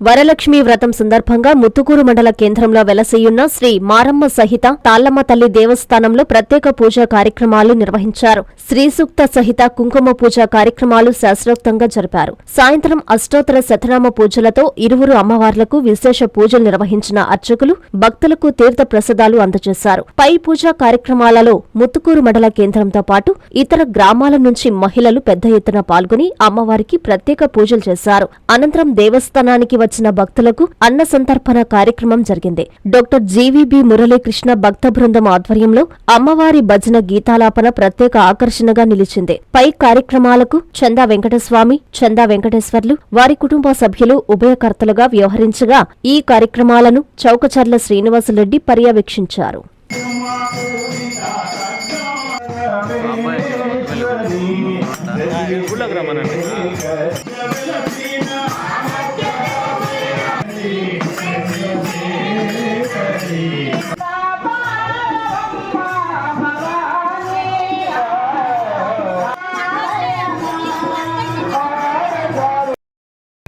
వరలక్ష్మి వ్రతం సందర్భంగా ముత్తుకూరు మండల కేంద్రంలో వెలసియున్న శ్రీ మారమ్మ సహిత తాళ్ళమ్మ తల్లి దేవస్థానంలో ప్రత్యేక పూజా కార్యక్రమాలు నిర్వహించారు. శ్రీసూక్త సహిత కుంకుమ పూజ కార్యక్రమాలు శాస్త్రోక్తంగా జరిపారు. సాయంత్రం అష్టోత్తర శతనామ పూజలతో ఇరువురు అమ్మవార్లకు విశేష పూజలు నిర్వహించిన అర్చకులు భక్తులకు తీర్థ ప్రసాదాలు అందజేశారు. పై పూజా కార్యక్రమాలలో ముత్తుకూరు మండల కేంద్రంతో పాటు ఇతర గ్రామాల నుంచి మహిళలు పెద్ద ఎత్తున పాల్గొని అమ్మవారికి ప్రత్యేక పూజలు చేశారు. అనంతరం దేవస్థానానికి వచ్చిన భక్తులకు అన్న సంతర్పణ కార్యక్రమం జరిగింది. డాక్టర్ జీవీబీ మురళీకృష్ణ భక్త బృందం ఆధ్వర్యంలో అమ్మవారి భజన గీతాలాపన ప్రత్యేక ఆకర్షణగా నిలిచింది. పై కార్యక్రమాలకు చందా వెంకటస్వామి చందా వెంకటేశ్వర్లు వారి కుటుంబ సభ్యులు ఉభయకర్తలుగా వ్యవహరించగా ఈ కార్యక్రమాలను చౌకచర్ల శ్రీనివాసరెడ్డి పర్యవేక్షించారు. గుళ్ళకి రమ్మనండి. Sim.